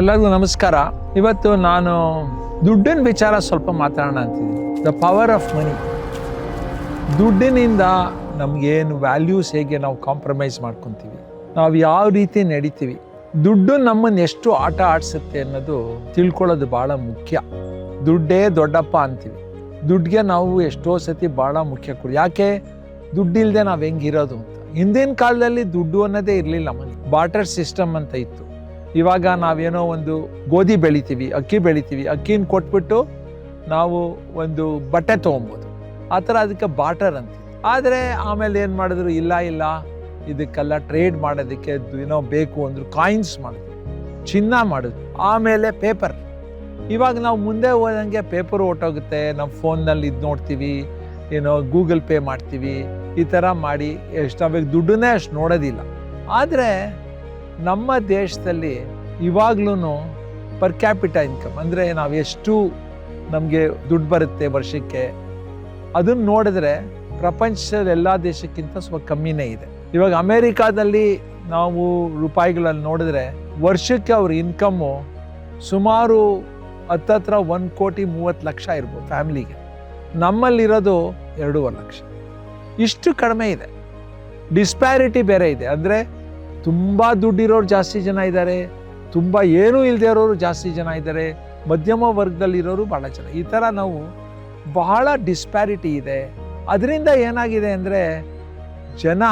ಎಲ್ಲರಿಗೂ ನಮಸ್ಕಾರ. ಇವತ್ತು ನಾನು ದುಡ್ಡಿನ ವಿಚಾರ ಸ್ವಲ್ಪ ಮಾತಾಡೋಣ ಅಂತಿದ್ದೀನಿ. ದ ಪವರ್ ಆಫ್ ಮನಿ ದುಡ್ಡಿನಿಂದ ನಮಗೇನು ವ್ಯಾಲ್ಯೂಸ್ ಹೇಗೆ ನಾವು ಕಾಂಪ್ರಮೈಸ್ ಮಾಡ್ಕೊತೀವಿ? ನಾವು ಯಾವ ರೀತಿ ನಡಿತೀವಿ? ದುಡ್ಡು ನಮ್ಮನ್ನು ಎಷ್ಟು ಆಟ ಆಡಿಸುತ್ತೆ ಅನ್ನೋದು ತಿಳ್ಕೊಳ್ಳೋದು ಭಾಳ ಮುಖ್ಯ. ದುಡ್ಡೇ ದೊಡ್ಡಪ್ಪ ಅಂತೀವಿ. ದುಡ್ಡಿಗೆ ನಾವು ಎಷ್ಟೋ ಸತಿ ಭಾಳ ಮುಖ್ಯ ಕೊಡಿ. ಯಾಕೆ? ದುಡ್ಡಿಲ್ಲದೆ ನಾವು ಹೆಂಗಿರೋದು ಅಂತ. ಹಿಂದಿನ ಕಾಲದಲ್ಲಿ ದುಡ್ಡು ಅನ್ನೋದೇ ಇರಲಿಲ್ಲ ಮನೆ ಬಾಟರ್ ಸಿಸ್ಟಮ್ ಅಂತ ಇತ್ತು. ಇವಾಗ ನಾವೇನೋ ಒಂದು ಗೋಧಿ ಬೆಳಿತೀವಿ, ಅಕ್ಕಿ ಬೆಳಿತೀವಿ, ಅಕ್ಕಿನ ಕೊಟ್ಬಿಟ್ಟು ನಾವು ಒಂದು ಬಟ್ಟೆ ತೊಗೊಬೋದು. ಆ ಥರ ಅದಕ್ಕೆ ಬಾಟರ್ ಅಂತ ಆದರೆ ಆಮೇಲೆ ಏನು ಮಾಡಿದ್ರು? ಇಲ್ಲ ಇಲ್ಲ. ಇದಕ್ಕೆಲ್ಲ ಟ್ರೇಡ್ ಮಾಡೋದಕ್ಕೆ ಏನೋ ಬೇಕು ಅಂದರು ಕಾಯಿನ್ಸ್ ಮಾಡಿದ್ರು. ಚಿನ್ನ ಮಾಡಿದ್ರು. ಆಮೇಲೆ ಪೇಪರ್ ಇವಾಗ ನಾವು ಮುಂದೆ ಹೋದಂಗೆ ಪೇಪರ್ ಹೊಟ್ಟೋಗುತ್ತೆ ನಮ್ಮ ಫೋನ್ನಲ್ಲಿ ಇದು ನೋಡ್ತೀವಿ, ಏನೋ ಗೂಗಲ್ ಪೇ ಮಾಡ್ತೀವಿ, ಈ ಥರ ಮಾಡಿ ಎಷ್ಟು ನಾವೀಗ ದುಡ್ಡನ್ನೇ ಅಷ್ಟು ನೋಡೋದಿಲ್ಲ. ಆದರೆ ನಮ್ಮ ದೇಶದಲ್ಲಿ ಇವಾಗ್ಲೂ ಪರ್ ಕ್ಯಾಪಿಟ ಇನ್ಕಮ್ ಅಂದರೆ ನಾವು ಎಷ್ಟು ನಮಗೆ ದುಡ್ಡು ಬರುತ್ತೆ ವರ್ಷಕ್ಕೆ ಅದನ್ನು ನೋಡಿದ್ರೆ ಪ್ರಪಂಚದ ಎಲ್ಲ ದೇಶಕ್ಕಿಂತ ಸ್ವಲ್ಪ ಕಮ್ಮಿನೇ ಇದೆ. ಇವಾಗ ಅಮೇರಿಕಾದಲ್ಲಿ ನಾವು ರೂಪಾಯಿಗಳಲ್ಲಿ ನೋಡಿದ್ರೆ ವರ್ಷಕ್ಕೆ ಅವ್ರ ಇನ್ಕಮ್ಮು ಸುಮಾರು ಹತ್ತತ್ರ ಒಂದು ಕೋಟಿ ಮೂವತ್ತು ಲಕ್ಷ ಇರ್ಬೋದು ಫ್ಯಾಮ್ಲಿಗೆ. ನಮ್ಮಲ್ಲಿರೋದು ಎರಡೂವರೆ ಲಕ್ಷ. ಇಷ್ಟು ಕಡಿಮೆ ಇದೆ. ಡಿಸ್ಪ್ಯಾರಿಟಿ ಬೇರೆ ಇದೆ. ಅಂದರೆ ತುಂಬ ದುಡ್ಡಿರೋರು ಜಾಸ್ತಿ ಜನ ಇದ್ದಾರೆ, ತುಂಬ ಏನೂ ಇಲ್ಲದೆ ಇರೋರು ಜಾಸ್ತಿ ಜನ ಇದ್ದಾರೆ, ಮಧ್ಯಮ ವರ್ಗದಲ್ಲಿರೋರು ಭಾಳ ಜನ. ಈ ಥರ ನಾವು ಬಹಳ ಡಿಸ್ಪ್ಯಾರಿಟಿ ಇದೆ. ಅದರಿಂದ ಏನಾಗಿದೆ ಅಂದರೆ ಜನ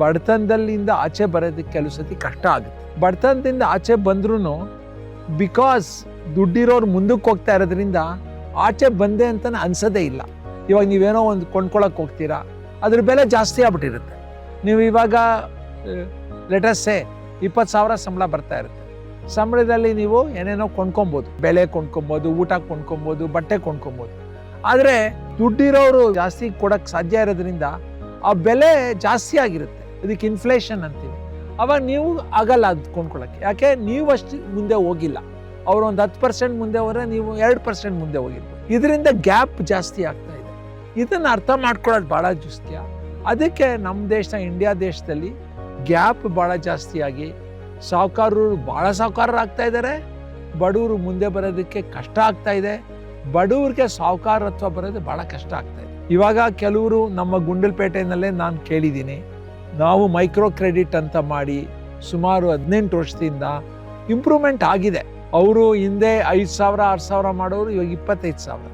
ಬಡತನದಲ್ಲಿಂದ ಆಚೆ ಬರೋದಕ್ಕೆ ಕೆಲವು ಸತಿ ಕಷ್ಟ ಆಗುತ್ತೆ. ಬಡತನದಿಂದ ಆಚೆ ಬಂದ್ರೂ ಬಿಕಾಸ್ ದುಡ್ಡಿರೋರು ಮುಂದಕ್ಕೆ ಹೋಗ್ತಾ ಇರೋದ್ರಿಂದ ಆಚೆ ಬಂದೆ ಅಂತಲೇ ಅನ್ಸೋದೇ ಇಲ್ಲ. ಇವಾಗ ನೀವೇನೋ ಒಂದು ಕೊಂಡ್ಕೊಳಕ್ಕೆ ಹೋಗ್ತೀರಾ, ಅದ್ರ ಬೆಲೆ ಜಾಸ್ತಿ ಆಗ್ಬಿಟ್ಟಿರುತ್ತೆ. ನೀವು ಇವಾಗ ಲೆಟಸ್ಸೇ ಇಪ್ಪತ್ತು ಸಾವಿರ ಸಂಬಳ ಬರ್ತಾ ಇರುತ್ತೆ. ಸಂಬಳದಲ್ಲಿ ನೀವು ಏನೇನೋ ಕೊಂಡ್ಕೊಬೋದು. ಬೆಳೆ ಕೊಂಡ್ಕೊಬೋದು, ಊಟ ಕೊಂಡ್ಕೊಬೋದು, ಬಟ್ಟೆ ಕೊಂಡ್ಕೊಬೋದು. ಆದರೆ ದುಡ್ಡಿರೋರು ಜಾಸ್ತಿ ಕೊಡೋಕ್ಕೆ ಸಾಧ್ಯ ಇರೋದ್ರಿಂದ ಆ ಬೆಲೆ ಜಾಸ್ತಿ ಆಗಿರುತ್ತೆ. ಇದಕ್ಕೆ ಇನ್ಫ್ಲೇಷನ್ ಅಂತೀವಿ. ಅವಾಗ ನೀವು ಆಗಲ್ಲ ಅದು ಕೊಂಡ್ಕೊಳ್ಳೋಕ್ಕೆ ಯಾಕೆ? ನೀವು ಅಷ್ಟು ಮುಂದೆ ಹೋಗಿಲ್ಲ. ಅವರು ಒಂದು ಹತ್ತು ಪರ್ಸೆಂಟ್ ಮುಂದೆ ಹೋದ್ರೆ ನೀವು ಎರಡು ಪರ್ಸೆಂಟ್ ಮುಂದೆ ಹೋಗಿಲ್ಲ ಇದರಿಂದ ಗ್ಯಾಪ್ ಜಾಸ್ತಿ ಆಗ್ತಾ ಇದೆ. ಇದನ್ನು ಅರ್ಥ ಮಾಡ್ಕೊಳ್ಳೋದು ಭಾಳ ಮುಖ್ಯ ಅದಕ್ಕೆ ನಮ್ಮ ದೇಶ ಇಂಡಿಯಾ ದೇಶದಲ್ಲಿ ಗ್ಯಾಪ್ ಭಾಳ ಜಾಸ್ತಿಯಾಗಿ. ಸಾಹುಕಾರರು ಭಾಳ ಸಾಹುಕಾರರಾಗ್ತಾ ಇದ್ದಾರೆ. ಬಡವರು ಮುಂದೆ ಬರೋದಕ್ಕೆ ಕಷ್ಟ ಆಗ್ತಾ ಇದೆ. ಬಡವ್ರಿಗೆ ಸಾಹುಕಾರತ್ವ ಬರೋದು ಭಾಳ ಕಷ್ಟ ಆಗ್ತಾ ಇದೆ. ಇವಾಗ ಕೆಲವರು ನಮ್ಮ ಗುಂಡಲ್ಪೇಟೆನಲ್ಲೇ ನಾನು ಕೇಳಿದ್ದೀನಿ. ನಾವು ಮೈಕ್ರೋ ಕ್ರೆಡಿಟ್ ಅಂತ ಮಾಡಿ ಸುಮಾರು ಹದಿನೆಂಟು ವರ್ಷದಿಂದ ಇಂಪ್ರೂವ್ಮೆಂಟ್ ಆಗಿದೆ. ಅವರು ಹಿಂದೆ ಐದು ಸಾವಿರ, ಆರು ಸಾವಿರ ಮಾಡೋರು, ಇವಾಗ ಇಪ್ಪತ್ತೈದು ಸಾವಿರ.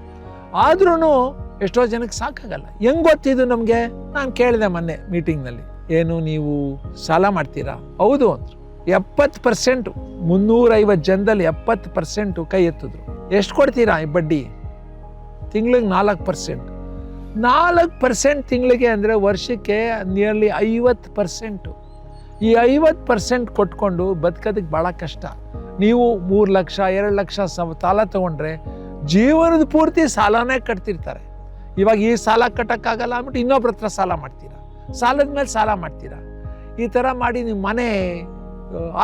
ಆದ್ರೂ ಎಷ್ಟೋ ಜನಕ್ಕೆ ಸಾಕಾಗಲ್ಲ. ಹೆಂಗ್ ಗೊತ್ತಿದ್ದು ನಮಗೆ? ನಾನು ಕೇಳಿದೆ ಮೊನ್ನೆ ಮೀಟಿಂಗ್ನಲ್ಲಿ. ಏನು ನೀವು ಸಾಲ ಮಾಡ್ತೀರಾ? ಹೌದು ಅಂದರು. ಎಪ್ಪತ್ತು ಪರ್ಸೆಂಟು, ಮುನ್ನೂರೈವತ್ತು ಜನದಲ್ಲಿ ಎಪ್ಪತ್ತು ಪರ್ಸೆಂಟು ಕೈ ಎತ್ತಿದ್ರು. ಎಷ್ಟು ಕೊಡ್ತೀರಾ ಈ ಬಡ್ಡಿ? ತಿಂಗ್ಳಿಗೆ ನಾಲ್ಕು ಪರ್ಸೆಂಟ್. ನಾಲ್ಕು ಪರ್ಸೆಂಟ್ ತಿಂಗಳಿಗೆ ಅಂದರೆ ವರ್ಷಕ್ಕೆ ನಿಯರ್ಲಿ ಐವತ್ತು ಪರ್ಸೆಂಟು. ಈ ಐವತ್ತು ಪರ್ಸೆಂಟ್ ಕೊಟ್ಕೊಂಡು ಬದುಕೋದಕ್ಕೆ ಭಾಳ ಕಷ್ಟ. ನೀವು ಮೂರು ಲಕ್ಷ, ಎರಡು ಲಕ್ಷ ಸಾಲ ತಗೊಂಡ್ರೆ ಜೀವನದ ಪೂರ್ತಿ ಸಾಲನೇ ಕಟ್ತಿರ್ತಾರೆ. ಇವಾಗ ಈ ಸಾಲ ಕಟ್ಟೋಕ್ಕಾಗಲ್ಲ ಅಂದ್ಬಿಟ್ಟು ಇನ್ನೊಬ್ರ ಹತ್ರ ಸಾಲ ಮಾಡ್ತೀರಾ? ಸಾಲದ ಮೇಲೆ ಸಾಲ ಮಾಡ್ತೀರಾ? ಈ ಥರ ಮಾಡಿ ನಿಮ್ಮ ಮನೆ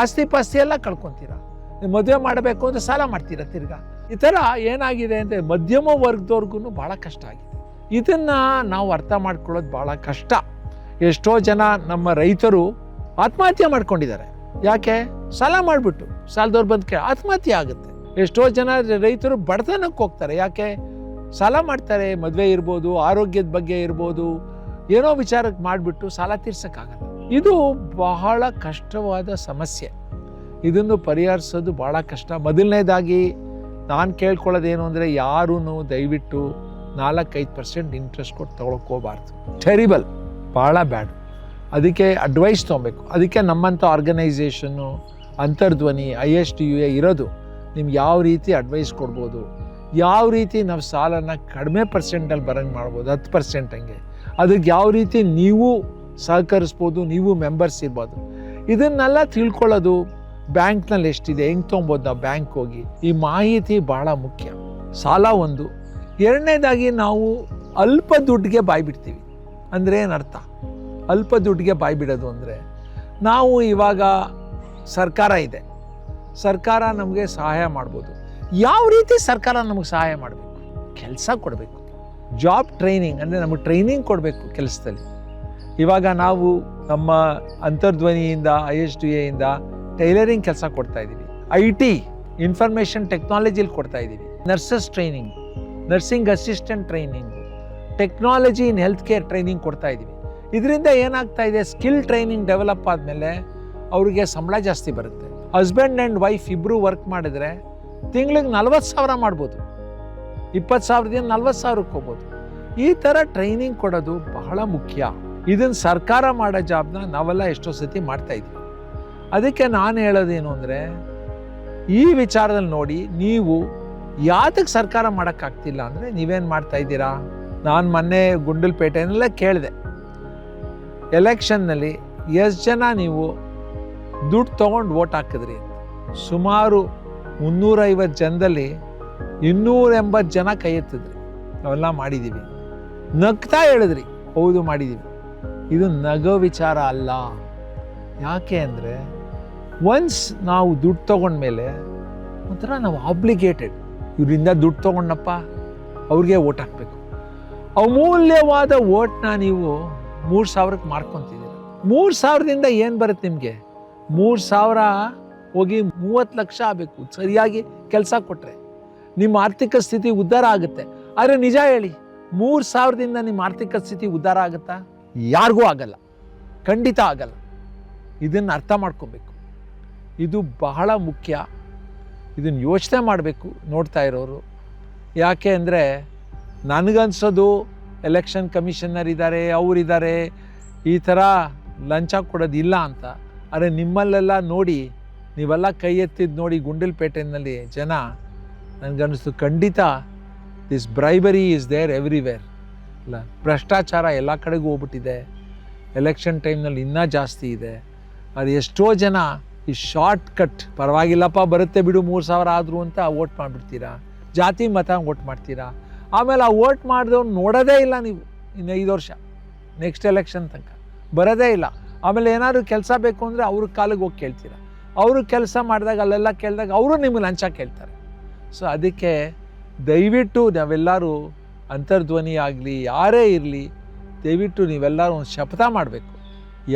ಆಸ್ತಿ ಪಾಸ್ತಿ ಎಲ್ಲ ಕಳ್ಕೊತೀರಾ? ನೀವು ಮದುವೆ ಮಾಡಬೇಕು ಅಂದರೆ ಸಾಲ ಮಾಡ್ತೀರಾ ತಿರ್ಗಾ? ಈ ಥರ ಏನಾಗಿದೆ ಅಂದರೆ ಮಧ್ಯಮ ವರ್ಗದವ್ರಿಗೂ ಭಾಳ ಕಷ್ಟ ಆಗಿದೆ. ಇದನ್ನು ನಾವು ಅರ್ಥ ಮಾಡ್ಕೊಳ್ಳೋದು ಭಾಳ ಕಷ್ಟ. ಎಷ್ಟೋ ಜನ ನಮ್ಮ ರೈತರು ಆತ್ಮಹತ್ಯೆ ಮಾಡ್ಕೊಂಡಿದ್ದಾರೆ. ಯಾಕೆ? ಸಾಲ ಮಾಡಿಬಿಟ್ಟು. ಸಾಲದವ್ರು ಬಂದಕ್ಕೆ ಆತ್ಮಹತ್ಯೆ ಆಗುತ್ತೆ. ಎಷ್ಟೋ ಜನ ರೈತರು ಬಡತನಕ್ಕೆ ಹೋಗ್ತಾರೆ. ಯಾಕೆ? ಸಾಲ ಮಾಡ್ತಾರೆ, ಮದುವೆ ಇರ್ಬೋದು, ಆರೋಗ್ಯದ ಬಗ್ಗೆ ಇರ್ಬೋದು ಏನೋ ವಿಚಾರಕ್ಕೆ ಮಾಡಿಬಿಟ್ಟು ಸಾಲ ತೀರ್ಸೋಕ್ಕಾಗಲ್ಲ. ಇದು ಬಹಳ ಕಷ್ಟವಾದ ಸಮಸ್ಯೆ. ಇದನ್ನು ಪರಿಹರಿಸೋದು ಭಾಳ ಕಷ್ಟ. ಮೊದಲನೇದಾಗಿ ನಾನು ಕೇಳ್ಕೊಳ್ಳೋದೇನು ಅಂದರೆ ಯಾರೂ ದಯವಿಟ್ಟು ನಾಲ್ಕೈದು ಪರ್ಸೆಂಟ್ ಇಂಟ್ರೆಸ್ಟ್ ಕೊಟ್ಟು ತೊಗೊಳಕ್ಕೆ ಟೆರಿಬಲ್ ಭಾಳ ಬ್ಯಾಡ್ ಅದಕ್ಕೆ ಅಡ್ವೈಸ್ ತೊಗೊಬೇಕು. ಅದಕ್ಕೆ ನಮ್ಮಂಥ organisation Antardhwani I S T U A ಇರೋದು. ನಿಮ್ಗೆ ಯಾವ ರೀತಿ ಅಡ್ವೈಸ್ ಕೊಡ್ಬೋದು? ಯಾವ ರೀತಿ ನಾವು ಸಾಲನ ಕಡಿಮೆ ಪರ್ಸೆಂಟಲ್ಲಿ ಬರಂಗೆ ಮಾಡ್ಬೋದು? ಹತ್ತು ಪರ್ಸೆಂಟ್ ಹಂಗೆ. ಅದಕ್ಕೆ ಯಾವ ರೀತಿ ನೀವು ಸಹಕರಿಸ್ಬೋದು, ನೀವು ಮೆಂಬರ್ಸ್ ಇರ್ಬೋದು. ಇದನ್ನೆಲ್ಲ ತಿಳ್ಕೊಳ್ಳೋದು ಬ್ಯಾಂಕ್ನಲ್ಲಿ ಎಷ್ಟಿದೆ, ಹೆಂಗೆ ತೊಗೊಬೋದು ನಾವು ಬ್ಯಾಂಕ್ ಹೋಗಿ. ಈ ಮಾಹಿತಿ ಭಾಳ ಮುಖ್ಯ. ಸಾಲ ಒಂದು. ಎರಡನೇದಾಗಿ ನಾವು ಅಲ್ಪ ದುಡ್ಡಿಗೆ ಬಾಯ್ಬಿಡ್ತೀವಿ. ಅಂದರೆ ಏನರ್ಥ? ಅಲ್ಪ ದುಡ್ಡಿಗೆ ಬಾಯ್ಬಿಡೋದು ಅಂದರೆ ನಾವು ಇವಾಗ ಸರ್ಕಾರ ಇದೆ. ಸರ್ಕಾರ ನಮಗೆ ಸಹಾಯ ಮಾಡ್ಬೋದು. ಯಾವ ರೀತಿ ಸರ್ಕಾರ ನಮಗೆ ಸಹಾಯ ಮಾಡಬೇಕು? ಕೆಲಸ ಕೊಡಬೇಕು. ಜಾಬ್ ಟ್ರೈನಿಂಗ್ ಅಂದರೆ ನಮಗೆ ಟ್ರೈನಿಂಗ್ ಕೊಡಬೇಕು ಕೆಲಸದಲ್ಲಿ. ಇವಾಗ ನಾವು ನಮ್ಮ ಅಂತರ್ಧ್ವನಿಯಿಂದ ಐ ಎಸ್ ಡಿ ಎಯಿಂದ ಟೈಲರಿಂಗ್ ಕೆಲಸ ಕೊಡ್ತಾ ಇದ್ದೀವಿ ಐ ಟಿ ಇನ್ಫಾರ್ಮೇಷನ್ ಟೆಕ್ನಾಲಜಿಲಿ ಕೊಡ್ತಾ ಇದ್ದೀವಿ nurses training nursing assistant training technology in health care training ಕೊಡ್ತಾ ಇದ್ದೀವಿ ಇದರಿಂದ ಏನಾಗ್ತಾ ಇದೆ? ಸ್ಕಿಲ್ ಟ್ರೈನಿಂಗ್ ಡೆವಲಪ್ ಆದಮೇಲೆ ಅವರಿಗೆ ಸಂಬಳ ಜಾಸ್ತಿ ಬರುತ್ತೆ. ಹಸ್ಬೆಂಡ್ ಆ್ಯಂಡ್ ವೈಫ್ ಇಬ್ಬರು ವರ್ಕ್ ಮಾಡಿದ್ರೆ ತಿಂಗಳಿಗೆ ನಲ್ವತ್ತು ಸಾವಿರ ಮಾಡ್ಬೋದು. ಇಪ್ಪತ್ತು ಸಾವಿರದಿಂದ ನಲ್ವತ್ತು ಸಾವಿರಕ್ಕೆ ಹೋಗ್ಬೋದು. ಈ ಥರ ಟ್ರೈನಿಂಗ್ ಕೊಡೋದು ಬಹಳ ಮುಖ್ಯ. ಇದನ್ನು ಸರ್ಕಾರ ಮಾಡೋ ಜಾಬ್ನ ನಾವೆಲ್ಲ ಎಷ್ಟೋ ಸತಿ ಮಾಡ್ತಾ ಇದ್ವಿ. ಅದಕ್ಕೆ ನಾನು ಹೇಳೋದೇನು ಅಂದರೆ, ಈ ವಿಚಾರದಲ್ಲಿ ನೋಡಿ, ನೀವು ಯಾತಕ್ಕೆ ಸರ್ಕಾರ ಮಾಡೋಕ್ಕಾಗ್ತಿಲ್ಲ ಅಂದರೆ ನೀವೇನು ಮಾಡ್ತಾ ಇದ್ದೀರಾ? ನಾನು ಮೊನ್ನೆ ಗುಂಡಲ್ಪೇಟೆಯನ್ನೆಲ್ಲ ಕೇಳಿದೆ. ಎಲೆಕ್ಷನ್ನಲ್ಲಿ ಎಷ್ಟು ಜನ ನೀವು ದುಡ್ಡು ತೊಗೊಂಡು ವೋಟ್ ಹಾಕಿದ್ರಿ ಸುಮಾರು ಮುನ್ನೂರೈವತ್ತು ಜನದಲ್ಲಿ ಇನ್ನೂರ ಎಂಬತ್ತು ಜನ ಕೈ ಎತ್ತಿದ್ರಿ. ನಾವೆಲ್ಲ ಮಾಡಿದ್ದೀವಿ ನಗ್ತಾ ಹೇಳಿದ್ರಿ, ಹೌದು ಮಾಡಿದ್ದೀವಿ ಇದು ನಗೋ ವಿಚಾರ ಅಲ್ಲ. ಯಾಕೆ ಅಂದರೆ ಒನ್ಸ್ ನಾವು ದುಡ್ಡು ತೊಗೊಂಡ್ಮೇಲೆ ಒಂಥರ ನಾವು ಆಬ್ಲಿಗೇಟೆಡ್ ಇವರಿಂದ ದುಡ್ಡು ತೊಗೊಂಡಪ್ಪ ಅವ್ರಿಗೆ ಓಟ್ ಹಾಕಬೇಕು. ಅಮೂಲ್ಯವಾದ ಓಟ್ನ ನೀವು ಮೂರು ಸಾವಿರಕ್ಕೆ ಮಾರ್ಕೊತಿದ್ದೀರ. ಮೂರು ಸಾವಿರದಿಂದ ಏನು ಬರುತ್ತೆ ನಿಮಗೆ? ಮೂರು ಸಾವಿರ ಹೋಗಿ ಮೂವತ್ತು ಲಕ್ಷ ಆಗಬೇಕು. ಸರಿಯಾಗಿ ಕೆಲಸ ಕೊಟ್ಟರೆ ನಿಮ್ಮ ಆರ್ಥಿಕ ಸ್ಥಿತಿ ಉದ್ಧಾರ ಆಗುತ್ತೆ. ಆದರೆ ನಿಜ ಹೇಳಿ, ಮೂರು ಸಾವಿರದಿಂದ ನಿಮ್ಮ ಆರ್ಥಿಕ ಸ್ಥಿತಿ ಉದ್ಧಾರ ಆಗುತ್ತಾ? ಯಾರಿಗೂ ಆಗಲ್ಲ. ಖಂಡಿತ ಆಗಲ್ಲ. ಇದನ್ನು ಅರ್ಥ ಮಾಡ್ಕೊಬೇಕು. ಇದು ಬಹಳ ಮುಖ್ಯ. ಇದನ್ನು ಯೋಚನೆ ಮಾಡಬೇಕು ನೋಡ್ತಾ ಇರೋರು. ಯಾಕೆ ಅಂದರೆ ನನಗನ್ಸೋದು ಎಲೆಕ್ಷನ್ ಕಮಿಷನರ್ ಇದ್ದಾರೆ ಅವರಿದ್ದಾರೆ ಈ ಥರ ಲಂಚ ಕೊಡೋದಿಲ್ಲ ಅಂತ. ಆದರೆ ನಿಮ್ಮಲ್ಲೆಲ್ಲ ನೋಡಿ, ನೀವೆಲ್ಲ ಕೈ ಎತ್ತಿದ್ದು ನೋಡಿ ಗುಂಡಲ್ಪೇಟೆಯಲ್ಲಿ ಜನ ನನಗನ್ನಿಸ್ತು, ಖಂಡಿತ this bribery is there everywhere ಅಲ್ಲ ಭ್ರಷ್ಟಾಚಾರ ಎಲ್ಲ ಕಡೆಗೂ ಹೋಗ್ಬಿಟ್ಟಿದೆ. ಎಲೆಕ್ಷನ್ ಟೈಮ್ನಲ್ಲಿ ಇನ್ನೂ ಜಾಸ್ತಿ ಇದೆ. ಅದು ಎಷ್ಟೋ ಜನ ಈ ಶಾರ್ಟ್ ಕಟ್ ಪರವಾಗಿಲ್ಲಪ್ಪ, ಬರುತ್ತೆ ಬಿಡು, ಮೂರು ಸಾವಿರ ಆದರೂ ಅಂತ ವೋಟ್ ಮಾಡಿಬಿಡ್ತೀರಾ? ಜಾತಿ, ಮತ ವೋಟ್ ಮಾಡ್ತೀರಾ? ಆಮೇಲೆ ಆ ವೋಟ್ ಮಾಡಿದವ್ರು ನೋಡೋದೇ ಇಲ್ಲ ನೀವು ಇನ್ನು ಐದು ವರ್ಷ ನೆಕ್ಸ್ಟ್ ಎಲೆಕ್ಷನ್ ತನಕ. ಬರೋದೇ ಇಲ್ಲ. ಆಮೇಲೆ ಏನಾದರೂ ಕೆಲಸ ಬೇಕು ಅಂದರೆ ಅವ್ರ ಕಾಲಿಗೆ ಹೋಗಿ ಕೇಳ್ತೀರಾ? ಅವರು ಕೆಲಸ ಮಾಡಿದಾಗ, ಅಲ್ಲೆಲ್ಲ ಕೇಳಿದಾಗ ಅವರು ನಿಮಗೆ ಲಂಚ ಕೇಳ್ತಾರೆ. ಸೊ ಅದಕ್ಕೆ ದಯವಿಟ್ಟು ನಾವೆಲ್ಲರೂ ಅಂತರ್ಧ್ವನಿ ಆಗಲಿ, ಯಾರೇ ಇರಲಿ, ದಯವಿಟ್ಟು ನೀವೆಲ್ಲರೂ ಒಂದು ಶಪಥ ಮಾಡಬೇಕು.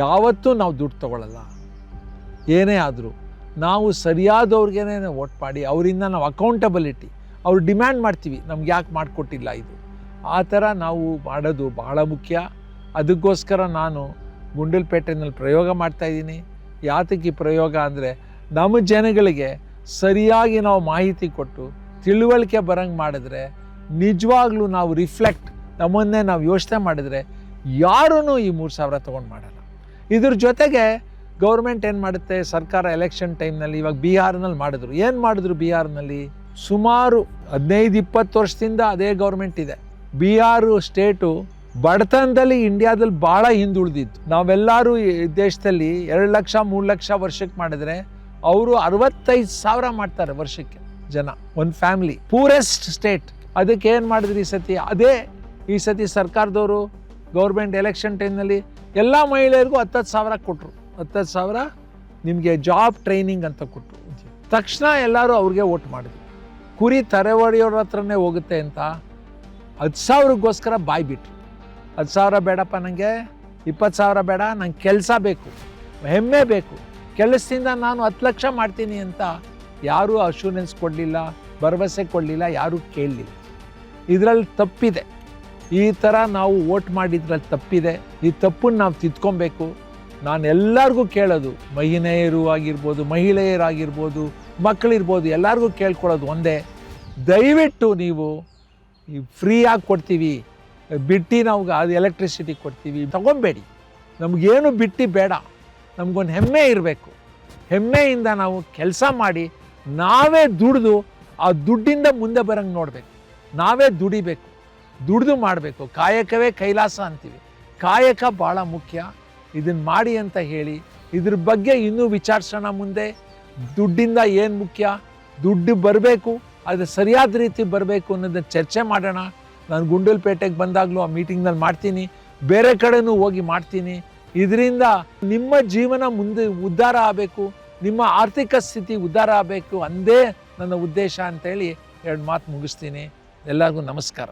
ಯಾವತ್ತೂ ನಾವು ದುಡ್ಡು ತಗೊಳ್ಳಲ್ಲ ಏನೇ ಆದರೂ ನಾವು ಸರಿಯಾದವ್ರಿಗೇನೆ ವೋಟ್ ಮಾಡಿ, ಅವರಿಂದ ನಾವು ಅಕೌಂಟಬಿಲಿಟಿ ಅವ್ರು ಡಿಮ್ಯಾಂಡ್ ಮಾಡ್ತೀವಿ, ನಮ್ಗೆ ಯಾಕೆ ಮಾಡಿಕೊಟ್ಟಿಲ್ಲ ಇದು. ಆ ಥರ ನಾವು ಮಾಡೋದು ಬಹಳ ಮುಖ್ಯ. ಅದಕ್ಕೋಸ್ಕರ ನಾನು ಗುಂಡಲ್ಪೇಟೆನಲ್ಲಿ ಪ್ರಯೋಗ ಮಾಡ್ತಾಯಿದ್ದೀನಿ ಯಾತಕ್ಕೆ ಪ್ರಯೋಗ ಅಂದರೆ, ನಮ್ಮ ಜನಗಳಿಗೆ ಸರಿಯಾಗಿ ನಾವು ಮಾಹಿತಿ ಕೊಟ್ಟು ತಿಳುವಳಿಕೆ ಬರಂಗೆ ಮಾಡಿದ್ರೆ ನಿಜವಾಗ್ಲೂ ನಾವು ರಿಫ್ಲೆಕ್ಟ್ ನಮ್ಮನ್ನೇ ನಾವು ಯೋಚನೆ ಮಾಡಿದರೆ ಯಾರೂ ಈ ಮೂರು ಸಾವಿರ ತೊಗೊಂಡು ಮಾಡಲ್ಲ. ಇದ್ರ ಜೊತೆಗೆ ಗೌರ್ಮೆಂಟ್ ಏನು ಮಾಡುತ್ತೆ? ಸರ್ಕಾರ ಎಲೆಕ್ಷನ್ ಟೈಮ್ನಲ್ಲಿ ಇವಾಗ ಬಿಹಾರ್ನಲ್ಲಿ ಮಾಡಿದ್ರು. ಏನು ಮಾಡಿದ್ರು ಬಿಹಾರ್ನಲ್ಲಿ? ಸುಮಾರು ಹದಿನೈದು, ಇಪ್ಪತ್ತು ವರ್ಷದಿಂದ ಅದೇ ಗೌರ್ಮೆಂಟ್ ಇದೆ. ಬಿಹಾರು ಸ್ಟೇಟು ಬಡತನದಲ್ಲಿ ಇಂಡಿಯಾದಲ್ಲಿ ಭಾಳ ಹಿಂದುಳಿದಿತ್ತು. ನಾವೆಲ್ಲರೂ ದೇಶದಲ್ಲಿ ಎರಡು ಲಕ್ಷ, ಮೂರು ಲಕ್ಷ ವರ್ಷಕ್ಕೆ ಮಾಡಿದ್ರೆ ಅವರು ಅರವತ್ತೈದು ಸಾವಿರ ಮಾಡ್ತಾರೆ ವರ್ಷಕ್ಕೆ ಜನ ಒಂದು ಫ್ಯಾಮಿಲಿ ಪೂರೆಸ್ಟ್ ಸ್ಟೇಟ್ ಅದಕ್ಕೆ ಏನು ಮಾಡಿದ್ರಿ ಈ ಸತಿ? ಅದೇ ಈ ಸತಿ ಸರ್ಕಾರದವರು ಗೌರ್ಮೆಂಟ್ ಎಲೆಕ್ಷನ್ ಟೈಮ್ನಲ್ಲಿ ಎಲ್ಲ ಮಹಿಳೆಯರಿಗೂ ಹತ್ತತ್ತು ಸಾವಿರ ಕೊಟ್ಟರು ಹತ್ತತ್ತು ಸಾವಿರ ನಿಮಗೆ ಜಾಬ್ ಟ್ರೈನಿಂಗ್ ಅಂತ ಕೊಟ್ಟರು ತಕ್ಷಣ ಎಲ್ಲರೂ ಅವ್ರಿಗೆ ಓಟ್ ಮಾಡಿದ್ರು. ಕುರಿ ತರೆವಡಿಯೋರ ಹತ್ರನೇ ಹೋಗುತ್ತೆ ಅಂತ ಹತ್ತು ಸಾವಿರಕ್ಕೋಸ್ಕರ ಬಾಯಿ ಬಿಟ್ರು ಹತ್ತು ಸಾವಿರ ಬೇಡಪ್ಪ ನನಗೆ ಇಪ್ಪತ್ತು ಸಾವಿರ ಬೇಡ, ನಂಗೆ ಕೆಲಸ ಬೇಕು, ಹೆಮ್ಮೆ ಬೇಕು. ಕೆಲಸದಿಂದ ನಾನು ಹತ್ತು ಲಕ್ಷ ಮಾಡ್ತೀನಿ ಅಂತ ಯಾರೂ ಅಶೂರೆನ್ಸ್ ಕೊಡಲಿಲ್ಲ, ಭರವಸೆ ಕೊಡಲಿಲ್ಲ, ಯಾರೂ ಕೇಳಲಿಲ್ಲ. ಇದರಲ್ಲಿ ತಪ್ಪಿದೆ. ಈ ಥರ ನಾವು ವೋಟ್ ಮಾಡಿದ್ರಲ್ಲಿ ತಪ್ಪಿದೆ. ಈ ತಪ್ಪನ್ನು ನಾವು ತಿದ್ಕೊಬೇಕು. ನಾನು ಎಲ್ಲರಿಗೂ ಕೇಳೋದು, ಮಹಿಳೆಯರು ಆಗಿರ್ಬೋದು, ಮಹಿಳೆಯರಾಗಿರ್ಬೋದು, ಮಕ್ಕಳಿರ್ಬೋದು, ಎಲ್ಲರಿಗೂ ಕೇಳ್ಕೊಳ್ಳೋದು ಒಂದೇ. ದಯವಿಟ್ಟು ನೀವು ಈ ಫ್ರೀಯಾಗಿ ಕೊಡ್ತೀವಿ, ಬಿಟ್ಟು ನಾವು ಅದು ಎಲೆಕ್ಟ್ರಿಸಿಟಿ ಕೊಡ್ತೀವಿ, ತಗೊಬೇಡಿ. ನಮಗೇನು ಬಿಟ್ಟು ಬೇಡ. ನಮಗೊಂದು ಹೆಮ್ಮೆ ಇರಬೇಕು. ಹೆಮ್ಮೆಯಿಂದ ನಾವು ಕೆಲಸ ಮಾಡಿ ನಾವೇ ದುಡಿದು ಆ ದುಡ್ಡಿಂದ ಮುಂದೆ ಬರಂಗೆ ನೋಡಬೇಕು. ನಾವೇ ದುಡಿಬೇಕು. ದುಡಿದು ಮಾಡಬೇಕು. ಕಾಯಕವೇ ಕೈಲಾಸ ಅಂತೀವಿ. ಕಾಯಕ ಭಾಳ ಮುಖ್ಯ. ಇದನ್ನು ಮಾಡಿ ಅಂತ ಹೇಳಿ ಇದ್ರ ಬಗ್ಗೆ ಇನ್ನೂ ವಿಚಾರಿಸೋಣ ಮುಂದೆ. ದುಡ್ಡಿಂದ ಏನು ಮುಖ್ಯ? ದುಡ್ಡು ಬರಬೇಕು. ಅದು ಸರಿಯಾದ ರೀತಿ ಬರಬೇಕು ಅನ್ನೋದನ್ನು ಚರ್ಚೆ ಮಾಡೋಣ. ನಾನು ಗುಂಡಲ್ಪೇಟೆಗೆ ಬಂದಾಗಲೂ ಆ ಮೀಟಿಂಗ್ನಲ್ಲಿ ಮಾಡ್ತೀನಿ. ಬೇರೆ ಕಡೆನೂ ಹೋಗಿ ಮಾಡ್ತೀನಿ. ಇದರಿಂದ ನಿಮ್ಮ ಜೀವನ ಮುಂದೆ ಉದ್ಧಾರ ಆಗಬೇಕು, ನಿಮ್ಮ ಆರ್ಥಿಕ ಸ್ಥಿತಿ ಉದ್ಧಾರ ಆಗಬೇಕು ಅಂದೇ ನನ್ನ ಉದ್ದೇಶ ಅಂತೇಳಿ ಎರಡು ಮಾತು ಮುಗಿಸ್ತೀನಿ. ಎಲ್ಲರಿಗೂ ನಮಸ್ಕಾರ.